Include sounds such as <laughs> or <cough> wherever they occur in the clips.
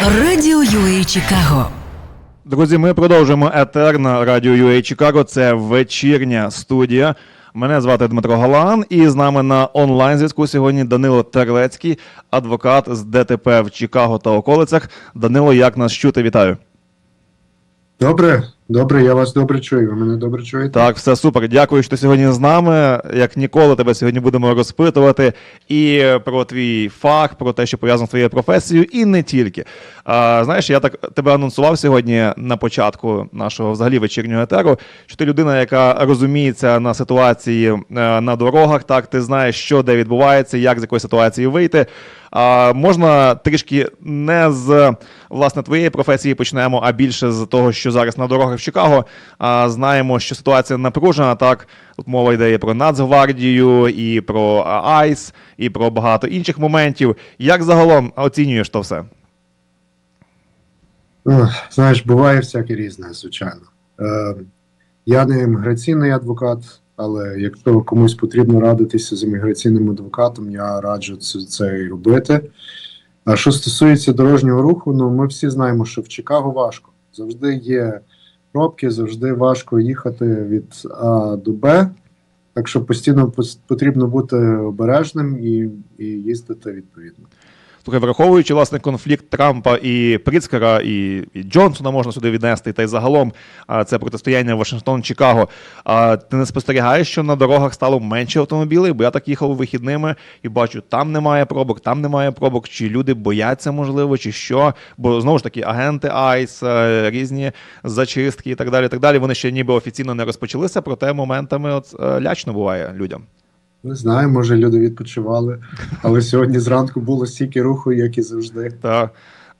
Радіо UA Чикаго. Друзі, ми продовжуємо етер на радіо UA Чикаго. Це вечірня студія. Мене звати Дмитро Галан, і з нами на онлайн зв'язку сьогодні Данило Терлецький, адвокат з ДТП в Чикаго та околицях. Данило, як нас чути? Вітаю. Добре, добре, я вас добре чую. Ви мене добре чуєте? Так, все супер. Дякую, що ти сьогодні з нами. Як ніколи, тебе сьогодні будемо розпитувати і про твій фах, про те, що пов'язано з твоєю професією, і не тільки. А, знаєш, я так тебе анонсував сьогодні на початку нашого взагалі вечірнього етеру, що ти людина, яка розуміється на ситуації е, на дорогах. Так, ти знаєш, що де відбувається, як з якої ситуації вийти. А можна трішки не з власне твоєї професії почнемо, а більше з того, що зараз на дорогах в Чикаго. А знаємо, що ситуація напружена. Так, тут мова йде про Нацгвардію, і про АЙС, і про багато інших моментів. Як загалом оцінюєш то все? Знаєш, буває всяке різне, звичайно. Е, я не імміграційний адвокат, але якщо комусь потрібно радитися з імміграційним адвокатом, я раджу це, це і робити. А що стосується дорожнього руху, ну ми всі знаємо, що в Чикаго важко. Завжди є пробки, завжди важко їхати від А до Б. Так що постійно пос- потрібно бути обережним і, і їздити відповідно. Слухай, враховуючи власне конфлікт Трампа і Прицкера, і, і Джонсона можна сюди віднести, та й загалом це протистояння Вашингтон-Чикаго. А ти не спостерігаєш, що на дорогах стало менше автомобілів? Бо я так їхав вихідними і бачу, там немає пробок, там немає пробок. Чи люди бояться, можливо, чи що? Бо знову ж таки, агенти Айс, е, різні зачистки і так далі. так далі. Вони ще ніби офіційно не розпочалися, проте моментами от е, лячно буває людям. Не знаю, може люди відпочивали, але сьогодні зранку було стільки руху, як і завжди. Та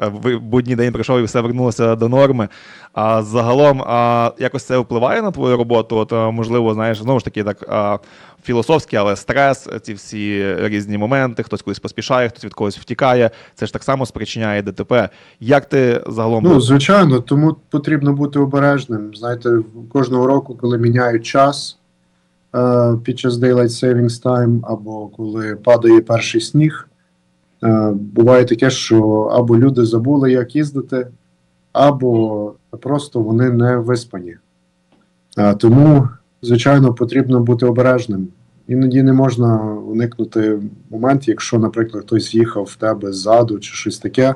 е, ви- будній день прийшов і все вернулося до норми. А загалом, а, якось це впливає на твою роботу? От, можливо, знаєш, знову ж таки, так а, філософськи, але стрес, ці всі різні моменти, хтось кудись поспішає, хтось від когось втікає. Це ж так само спричиняє ДТП. Як ти загалом Ну, звичайно, тому потрібно бути обережним. Знаєте, кожного року, коли міняють час е, під час Daylight Savings Time, або коли падає перший сніг, е, буває таке, що або люди забули, як їздити, або просто вони не виспані. Е, тому, звичайно, потрібно бути обережним. Іноді не можна уникнути момент, якщо, наприклад, хтось їхав в тебе ззаду чи щось таке.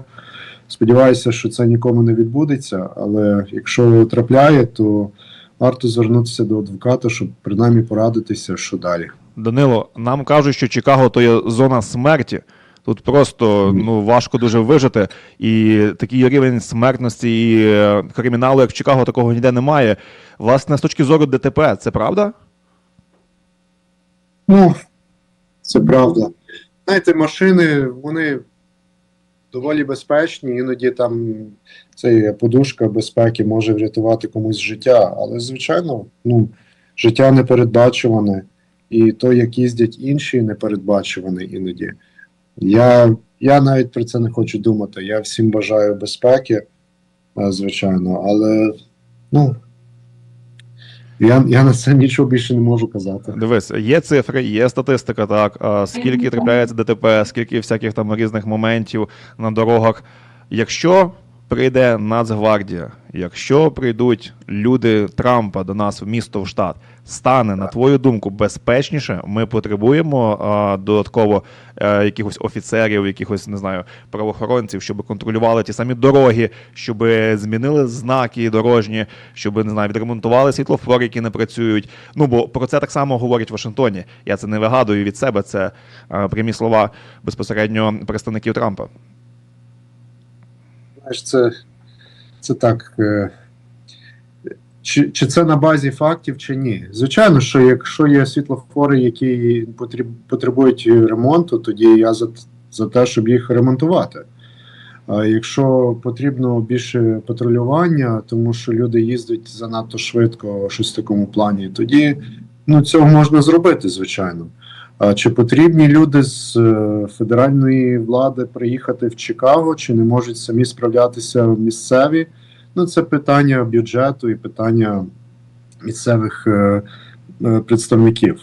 Сподіваюся, що це нікому не відбудеться, але якщо трапляє, то варто звернутися до адвоката, щоб принаймні порадитися, що далі. Данило, нам кажуть, що Чикаго то є зона смерті. Тут просто ну важко дуже вижити, і такий рівень смертності і е, криміналу, як в Чикаго, такого ніде немає. Власне, з точки зору ДТП, це правда? Ну, це правда. Знаєте, машини, вони доволі безпечні, іноді там ця подушка безпеки може врятувати комусь життя, але, звичайно, ну, життя непередбачуване, і то, як їздять інші, непередбачуване іноді. Я, я навіть про це не хочу думати. Я всім бажаю безпеки, е, звичайно, але ну, я, я на це нічого більше не можу казати. Дивись, є цифри, є статистика, так. А скільки трапляється ДТП, скільки всяких там різних моментів на дорогах. Якщо прийде Нацгвардія, якщо прийдуть люди Трампа до нас в місто в штат, стане, на твою думку, безпечніше, ми потребуємо а, додатково е, якихось офіцерів, якихось не знаю, правоохоронців, щоб контролювали ті самі дороги, щоб змінили знаки дорожні, щоб не знаю, відремонтували світлофори, які не працюють. Ну бо про це так само говорять в Вашингтоні. Я це не вигадую від себе. Це е, прямі слова безпосередньо представників Трампа. Знаєш, це, це так. е, Чи, чи це на базі фактів, чи ні? Звичайно, що якщо є світлофори, які потребують ремонту, тоді я за, за те, щоб їх ремонтувати. А якщо потрібно більше патрулювання, тому що люди їздять занадто швидко, щось в такому плані, тоді ну, цього можна зробити, звичайно. А чи потрібні люди з е, федеральної влади приїхати в Чикаго, чи не можуть самі справлятися місцеві? Ну, це питання бюджету і питання місцевих е, е, представників.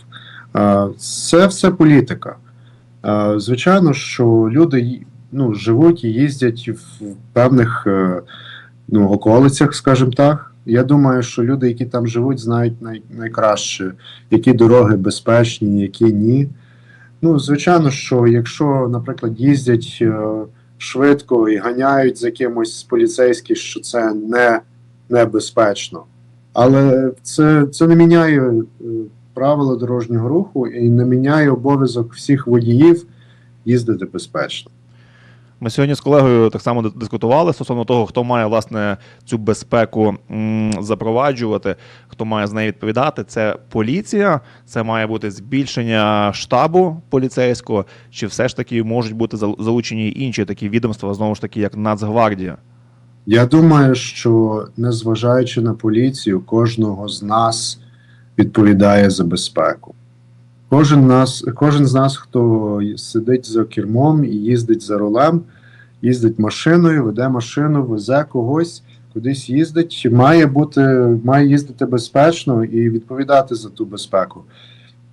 Це все політика. Звичайно, що люди ну, живуть і їздять в певних ну, околицях, скажімо так. Я думаю, що люди, які там живуть, знають най, найкраще, які дороги безпечні, які ні. Ну, звичайно, що якщо, наприклад, їздять е, швидко і ганяють за кимось з поліцейських, що це не небезпечно. Але це, це не міняє е, правила дорожнього руху і не міняє обов'язок всіх водіїв їздити безпечно. Ми сьогодні з колегою так само ди- дискутували стосовно того, хто має власне цю безпеку запроваджувати, хто має з нею відповідати. Це поліція, це має бути збільшення штабу поліцейського, чи все ж таки можуть бути залучені інші такі відомства, знову ж таки, як Нацгвардія. Я думаю, що незважаючи на поліцію, кожного з нас відповідає за безпеку. Кожен, нас, кожен з нас, хто сидить за кермом і їздить за рулем, їздить машиною, веде машину, везе когось, кудись їздить, має бути, має їздити безпечно і відповідати за ту безпеку.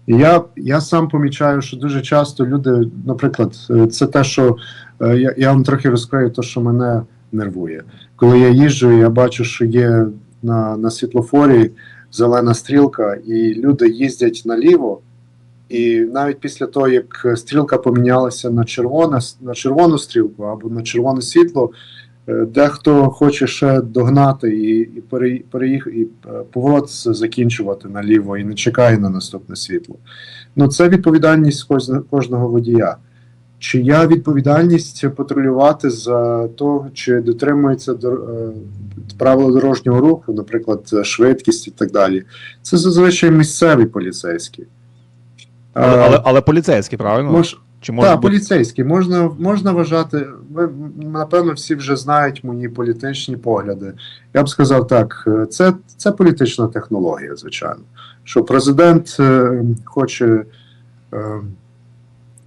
І я, я сам помічаю, що дуже часто люди, наприклад, е, це те, що е, я, я вам трохи розкрию, те, що мене нервує. Коли я їжджу, я бачу, що є на, на світлофорі зелена стрілка, і люди їздять наліво. І навіть після того, як стрілка помінялася на червоне, на червону стрілку або на червоне світло, е, дехто хоче ще догнати і, і, пере, переїх, і е, поворот закінчувати наліво і не чекає на наступне світло. Ну, це відповідальність кожного, водія. Чия відповідальність патрулювати за то, чи дотримується е, правила дорожнього руху, наприклад, швидкість і так далі. Це зазвичай місцеві поліцейські. Але, Е, але, але поліцейські, правильно? мож- чи може так, бути... поліцейські. Можна, можна вважати, ви, напевно, всі вже знають мої політичні погляди. Я б сказав так: е, це, це політична технологія, звичайно. Що президент е, хоче, е,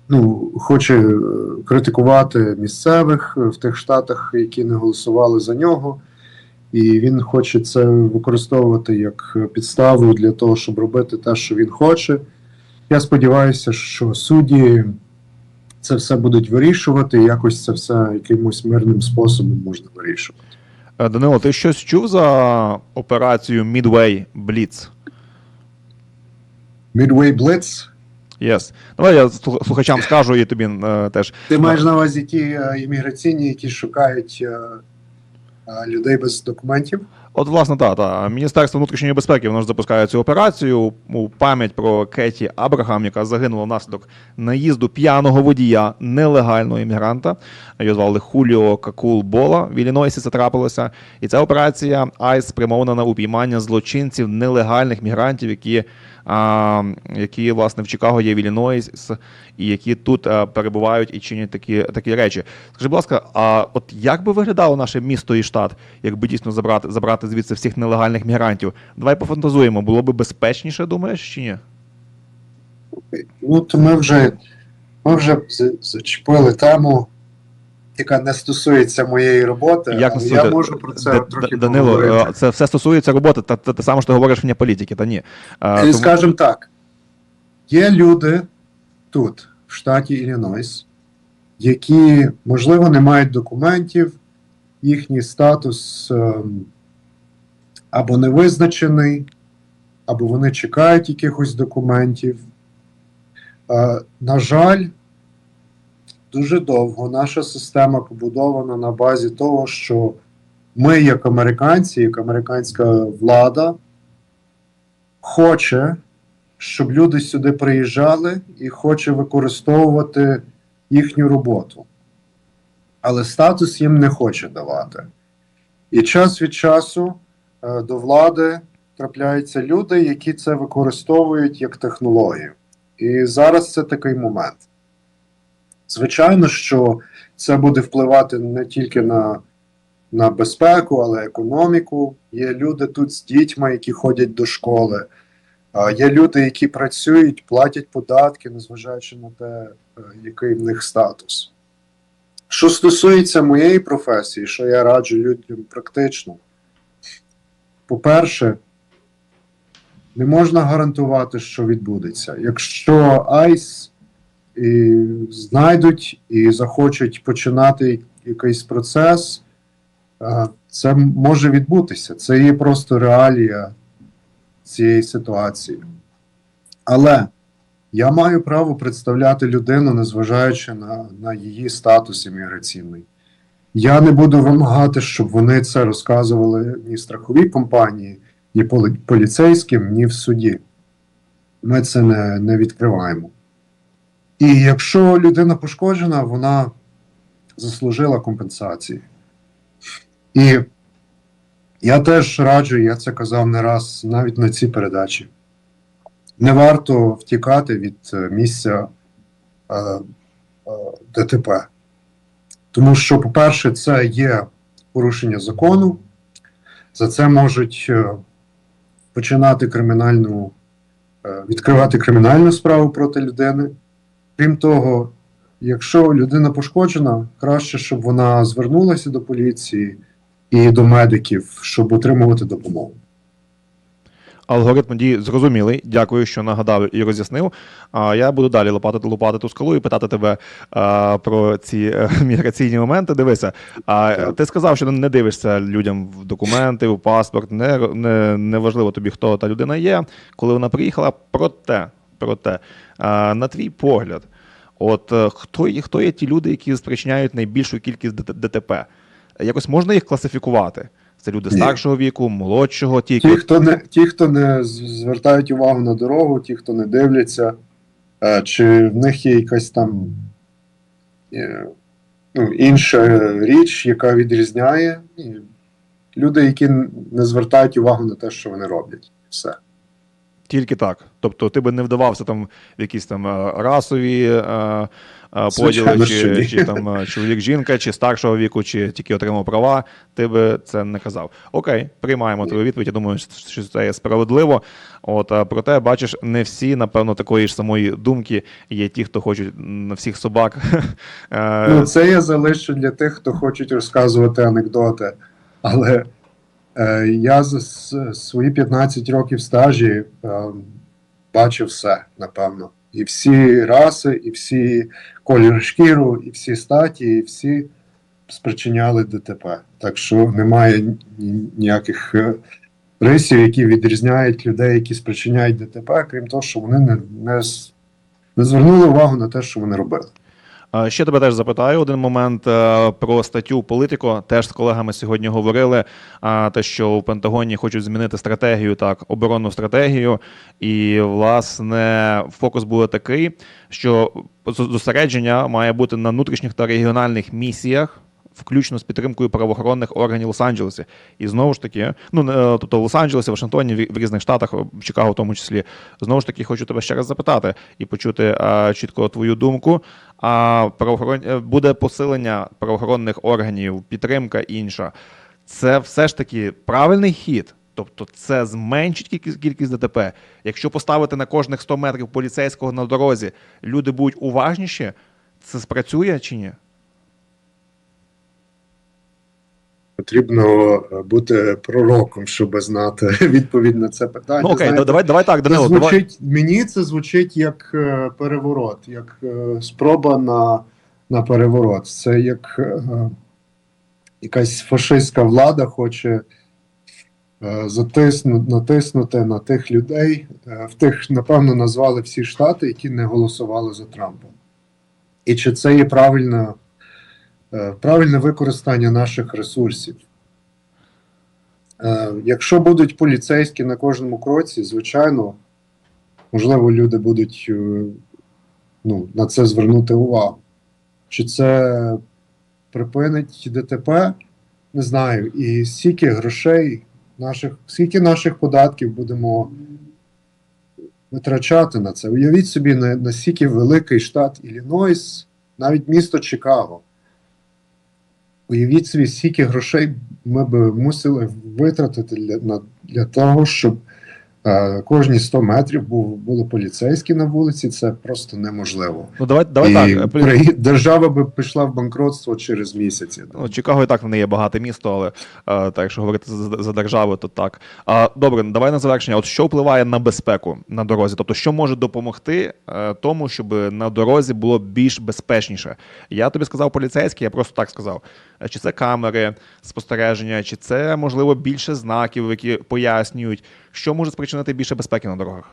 ну, хоче е, критикувати місцевих в тих штатах, які не голосували за нього. І він хоче це використовувати як підставу для того, щоб робити те, що він хоче. Я сподіваюся, що судді це все будуть вирішувати, і якось це все якимось мирним способом можна вирішувати. Е, Данило, ти щось чув за операцію Midway Blitz? Midway Blitz? Yes. Давай я слухачам скажу і тобі е, теж. Ти маєш на увазі ті е, імміграційні, які шукають е, е, людей без документів? От, власне, та, та. Міністерство внутрішньої безпеки воно ж запускає цю операцію у пам'ять про Кеті Абрахам, яка загинула внаслідок наїзду п'яного водія нелегального іммігранта. Його звали Хуліо Какул Бола. В Іллінойсі це трапилося. І ця операція АЙС спрямована на упіймання злочинців нелегальних мігрантів, які, які власне в Чикаго є в Іллінойс, і які тут перебувають і чинять такі, такі речі. Скажи, будь ласка, а от як би виглядало наше місто і штат, якби дійсно забрати, забрати звідси всіх нелегальних мігрантів? Давай пофантазуємо, було би безпечніше, думаєш, чи ні? То ми вже, ми вже зачепили тему, яка не стосується моєї роботи. Як але стосується- я можу про це Д- трохи Д- Данило, поговорити. е, це все стосується роботи, та, та, те саме, що ти говориш вне політики, та ні. Е, І тому- Скажімо так, є люди тут, в штаті Іллінойс, які, можливо, не мають документів, їхній статус ем, або не визначений, або вони чекають якихось документів. Е, на жаль, дуже довго наша система побудована на базі того, що ми, як американці, як американська влада, хоче, щоб люди сюди приїжджали і хоче використовувати їхню роботу. Але статус їм не хоче давати. І час від часу е, до влади трапляються люди, які це використовують як технологію. І зараз це такий момент. Звичайно, що це буде впливати не тільки на, на безпеку, але й економіку. Є люди тут з дітьми, які ходять до школи. Є люди, які працюють, платять податки, незважаючи на те, е, який в них статус. Що стосується моєї професії, що я раджу людям практично, по-перше, не можна гарантувати, що відбудеться. Якщо ICE і знайдуть і захочуть починати якийсь процес, е, це може відбутися. Це є просто реалія цієї ситуації. Але я маю право представляти людину, незважаючи на, на її статус імміграційний. Я не буду вимагати, щоб вони це розказували ні страховій компанії, ні поліцейським, ні в суді. Ми це не, не відкриваємо. І якщо людина пошкоджена, вона заслужила компенсації. І я теж раджу, я це казав не раз навіть на цій передачі. Не варто втікати від е, місця е, е, ДТП. Тому що, по-перше, це є порушення закону, за це можуть е, починати кримінальну, е, відкривати кримінальну справу проти людини. Крім того, якщо людина пошкоджена, краще, щоб вона звернулася до поліції і до медиків, щоб отримувати допомогу. Алгоритм дії зрозумілий. Дякую, що нагадав і роз'яснив. А я буду далі лопатити, лопати ту скалу і питати тебе а, про ці е, <laughs> міграційні моменти. Дивися, а ти сказав, що не дивишся людям в документи, в паспорт. Не, не, не важливо тобі, хто та людина є, коли вона приїхала. Проте, проте, а, на твій погляд, от е, хто, є- хто є ті люди, які спричиняють найбільшу кількість ДТП? Якось можна їх класифікувати? Це люди Ні. старшого віку, молодшого, ті, Ті, хто не, ті, хто не звертають увагу на дорогу, ті, хто не дивляться, е, чи в них є якась там е, ну, інша річ, яка відрізняє. Люди, які не звертають увагу на те, що вони роблять. Все. Тільки так. Тобто ти би не вдавався там в якісь там е, расові е, е, поділи, чи, чи там е, <laughs> чоловік-жінка, чи старшого віку, чи тільки отримав права, ти би це не казав. Окей, приймаємо твою відповідь. Я думаю, що це є справедливо. От е, проте, бачиш, не всі, напевно, такої ж самої думки є ті, хто хочуть на всіх собак. <laughs> Ну, це я залишу для тих, хто хочуть розказувати анекдоти. Але я за свої 15 років стажі е, бачив все, напевно. І всі раси, і всі кольори шкіру, і всі статі, і всі спричиняли ДТП. Так що немає ніяких е, рисів, які відрізняють людей, які спричиняють ДТП, крім того, що вони не, не, не звернули увагу на те, що вони робили. Е, Ще тебе теж запитаю один момент е, про статтю Політико. Теж з колегами сьогодні говорили. а, Те, що в Пентагоні хочуть змінити стратегію, так, оборонну стратегію. І, власне, фокус буде такий, що зо- зосередження має бути на внутрішніх та регіональних місіях. Включно з підтримкою правоохоронних органів Лос-Анджелесі. І знову ж таки, ну е, тобто в Лос-Анджелесі, Вашингтоні, в різних штатах, в Чикаго в тому числі. Знову ж таки, хочу тебе ще раз запитати і почути а, чітко твою думку. А правоохорон... е, буде посилення правоохоронних органів, підтримка інша. Це все ж таки правильний хід. Тобто це зменшить кількість, кількість ДТП. Якщо поставити на кожних 100 метрів поліцейського на дорозі, люди будуть уважніші, це спрацює чи ні? Потрібно е, бути пророком, щоб знати <laughs> відповідь на це питання. Ну окей, Знаєте, давай, давай так, це Данило. Давай. Мені це звучить як е, переворот, як е, спроба на, на переворот. Це як е, якась фашистська влада хоче е, затиснути, натиснути на тих людей. Е, в тих, напевно, назвали всі штати, які не голосували за Трампа. І чи це є правильна, правильне використання наших ресурсів? Е, Якщо будуть поліцейські на кожному кроці, звичайно, можливо, люди будуть е, ну, на це звернути увагу. Чи це припинить ДТП? Не знаю. І скільки грошей, наших, скільки наших податків будемо витрачати на це. Уявіть собі, на, наскільки великий штат Іллінойс, навіть місто Чикаго. Уявіть собі, скільки грошей ми би мусили витратити для, на, для того, щоб кожні 100 метрів був, були поліцейські на вулиці, це просто неможливо. Ну давай, давай і так. полі- краї- держава би пішла в банкротство через місяць. я. Ну, Чикаго і так в неї є багате місто, але е, так, якщо говорити за, за державу, то так. А, добре, давай на завершення. От що впливає на безпеку на дорозі? Тобто, що може допомогти е, тому, щоб на дорозі було більш безпечніше? Я тобі сказав поліцейський, я просто так сказав. Е, Чи це камери спостереження, чи це можливо більше знаків, які пояснюють, що може спричинити більше безпеки на дорогах?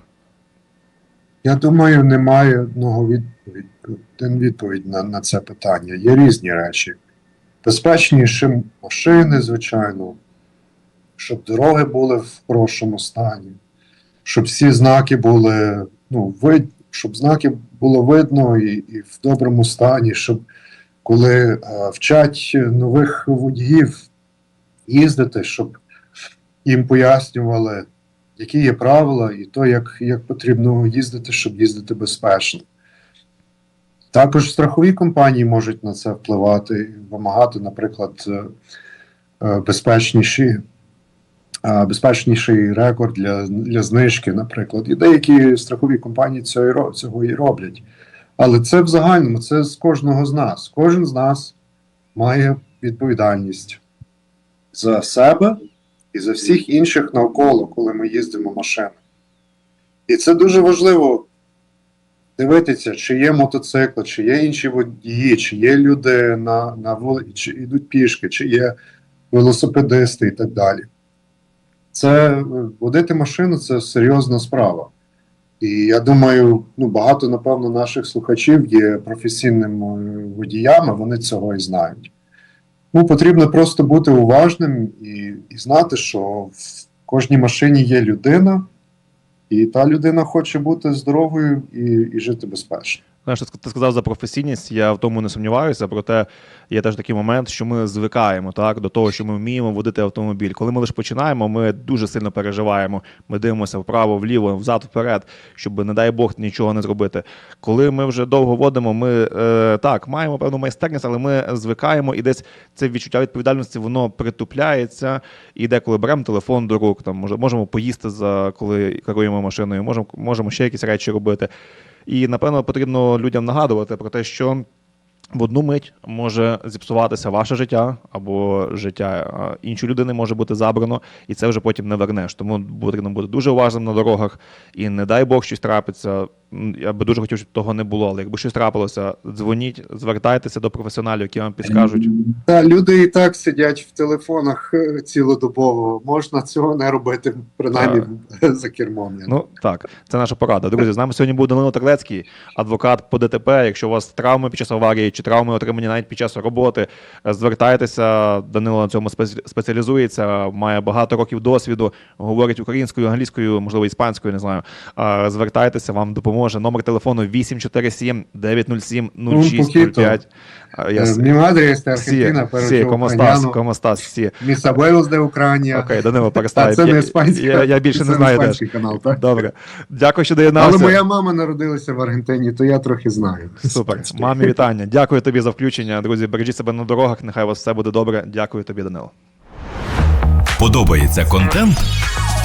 Я думаю, немає одного відповідь, відповідь на, на це питання. Є різні речі. Безпечніші машини, звичайно, щоб дороги були в хорошому стані, щоб всі знаки були, ну, вид, щоб знаки було видно і, і в доброму стані, щоб коли е, вчать нових водіїв їздити, щоб їм пояснювали, які є правила, і то, як, як потрібно їздити, щоб їздити безпечно. Також страхові компанії можуть на це впливати вимагати, наприклад, е, е, безпечніші, е, безпечніший рекорд для, для знижки, наприклад. І деякі страхові компанії цього цього і роблять. Але це в загальному, це з кожного з нас. Кожен з нас має відповідальність за себе і за всіх інших навколо, коли ми їздимо машиною. І це дуже важливо дивитися, чи є мотоцикли, чи є інші водії, чи є люди на, на вулиці, чи йдуть пішки, чи є велосипедисти і так далі. Це е, водити машину це серйозна справа. І я думаю, ну, багато, напевно, наших слухачів є професійними водіями, вони цього і знають. Ну, потрібно просто бути уважним і, і знати, що в кожній машині є людина, і та людина хоче бути здоровою і, і жити безпечно. Знаєш, ти сказав за професійність, я в тому не сумніваюся, проте є теж такий момент, що ми звикаємо так, до того, що ми вміємо водити автомобіль. Коли ми лише починаємо, ми дуже сильно переживаємо. Ми дивимося вправо, вліво, взад, вперед, щоб, не дай Бог, нічого не зробити. Коли ми вже довго водимо, ми е, так маємо певну майстерність, але ми звикаємо і десь це відчуття відповідальності воно притупляється. І деколи беремо телефон до рук, там можемо поїсти за коли керуємо машиною, можемо, можемо ще якісь речі робити. І напевно потрібно людям нагадувати про те, що в одну мить може зіпсуватися ваше життя або життя іншої людини може бути забрано, і це вже потім не вернеш. Тому потрібно бути дуже уважним на дорогах. І не дай Бог щось трапиться. Я би дуже хотів, щоб того не було. Але якби щось трапилося, дзвоніть, звертайтеся до професіоналів, які вам підскажуть. Та люди і так сидять в телефонах е, цілодобово. Можна цього не робити, принаймні <laughs> за кермом. Ну так, це наша порада. Друзі, з нами сьогодні був Данило Терлецький, адвокат по ДТП. Якщо у вас травми під час аварії чи травми отримані навіть під час роботи, е, звертайтеся. Данило на цьому спеціалізується, має багато років досвіду, говорить українською, англійською, можливо, іспанською, не знаю. Звертайтеся, вам допоможе. Номер телефону 847 907 0605. А, Я... Е, с- Mi madre está Сі, argentina, pero сі, yo комостас, ucraniano. комостас, сі. Mis abuelos de Ucrania. Окей, Данило, Та перестань. це не іспанська. Я, я більше не знаю теж. іспанський канал, так? Добре. Дякую, що доєднався. Але моя мама народилася в Аргентині, то я трохи знаю. Супер. Мамі вітання. Дякую тобі за включення. Друзі, бережіть себе на дорогах. Нехай у вас все буде добре. Дякую тобі, Данило. Подобається контент?